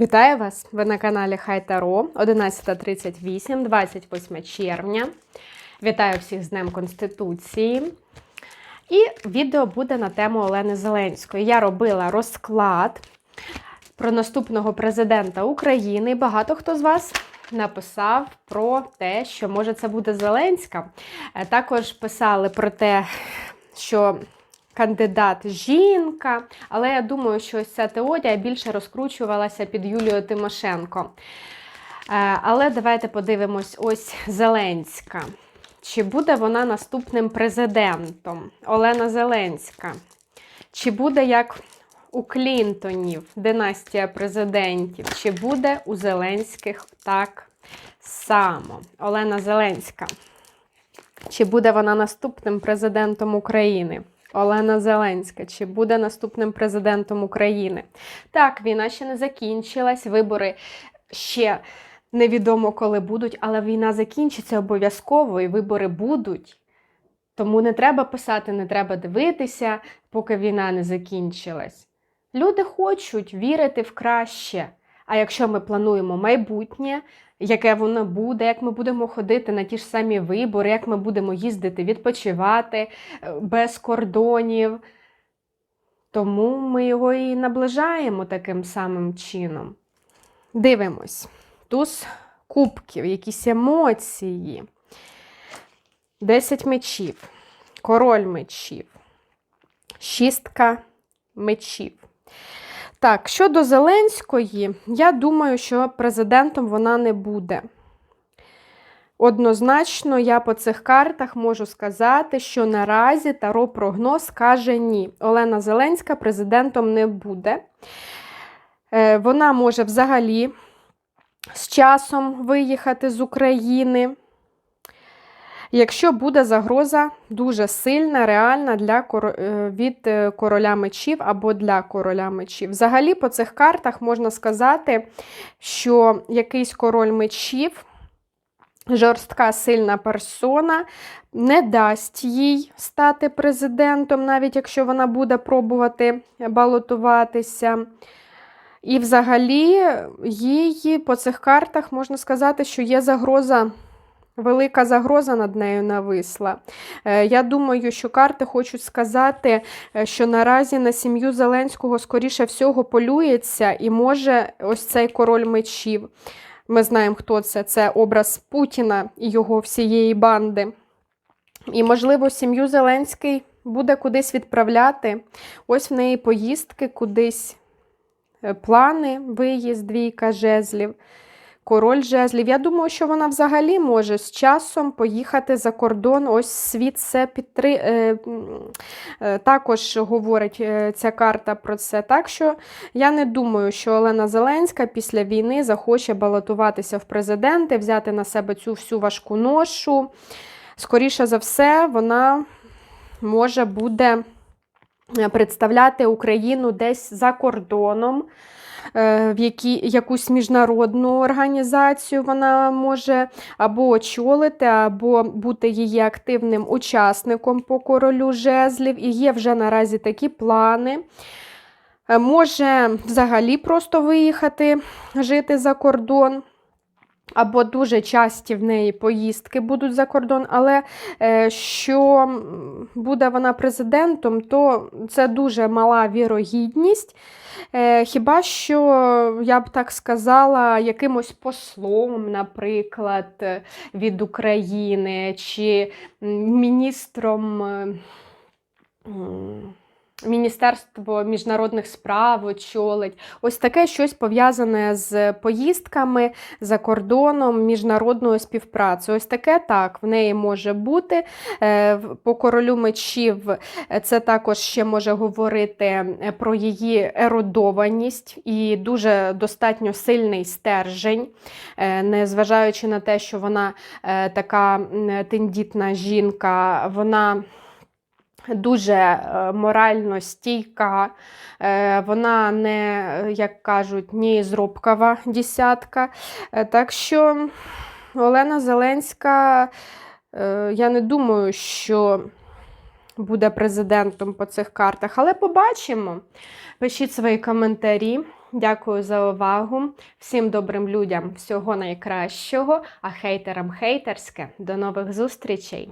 Вітаю вас! Ви на каналі Хай Таро 11.38, 28 червня. Вітаю всіх з Днем Конституції. І відео буде на тему Олени Зеленської. Я робила розклад про наступного президента України. Багато хто з вас написав про те, що може це буде Зеленська. Е, Також писали про те, що кандидат жінка, але я думаю, що ось ця теорія більше розкручувалася під Юлією Тимошенко. Е, Але давайте подивимось: ось Зеленська. Чи буде вона наступним президентом? Олена Зеленська. Чи буде як у Клінтонів династія президентів? Чи буде у Зеленських так само? Олена Зеленська. Чи буде вона наступним президентом України? Олена Зеленська, чи буде наступним президентом України? Так, війна ще не закінчилась, вибори ще невідомо коли будуть, але війна закінчиться обов'язково і вибори будуть. Тому не треба писати, не треба дивитися, поки війна не закінчилась. Люди хочуть вірити в краще. А якщо ми плануємо майбутнє, яке воно буде, як ми будемо ходити на ті ж самі вибори, як ми будемо їздити, відпочивати е, без кордонів, тому ми його і наближаємо таким самим чином. Дивимось. Туз кубків, якісь емоції. Десять мечів, король мечів, шістка мечів. Так, щодо Зеленської, я думаю, що президентом вона не буде. Однозначно, я по цих картах можу сказати, що наразі Таро прогноз каже ні. Олена Зеленська президентом не буде. Е, Вона може взагалі з часом виїхати з України. Якщо буде загроза дуже сильна, реальна для е, від е, короля мечів або для короля мечів. Взагалі, по цих картах можна сказати, що якийсь король мечів, жорстка сильна персона, не дасть їй стати президентом, навіть якщо вона буде пробувати балотуватися. І взагалі їй по цих картах можна сказати, що є загроза. Велика загроза над нею нависла. Е, Я думаю, що карти хочуть сказати, е, що наразі на сім'ю Зеленського, скоріше всього, полюється, і може ось цей король мечів. Ми знаємо, хто це. Це образ Путіна і його всієї банди. І, можливо, сім'ю Зеленський буде кудись відправляти. Ось в неї поїздки кудись, е, плани, виїзд, двійка жезлів. Король жезлів. Я думаю, що вона взагалі може з часом поїхати за кордон. Ось світ це підтри... е, е, також говорить е, ця карта про це. Так що я не думаю, що Олена Зеленська після війни захоче балотуватися в президенти, взяти на себе цю всю важку ношу. Скоріше за все, вона може буде представляти Україну десь за кордоном е, в які, якусь міжнародну організацію вона може або очолити, або бути її активним учасником по королю жезлів. І є вже наразі такі плани. Е, Може взагалі просто виїхати жити за кордон. Або дуже часті в неї поїздки будуть за кордон, але е, що буде вона президентом, то це дуже мала вірогідність. Е, Хіба що, я б так сказала, якимось послом, наприклад, е, від України, чи міністром. Міністерство міжнародних справ очолить. Ось таке щось пов'язане з поїздками за кордоном, міжнародною співпрацею. Ось таке так, в неї може бути. Е, По королю мечів е, це також ще може говорити е, про її ерудованість і дуже достатньо сильний стержень, незважаючи на те, що вона така тендітна жінка, вона дуже е, морально стійка, е, вона не, як кажуть, ні зробкова десятка. Е, Так що Олена Зеленська, я не думаю, що буде президентом по цих картах, але побачимо. Пишіть свої коментарі. Дякую за увагу. Всім добрим людям всього найкращого, а хейтерам хейтерське. До нових зустрічей!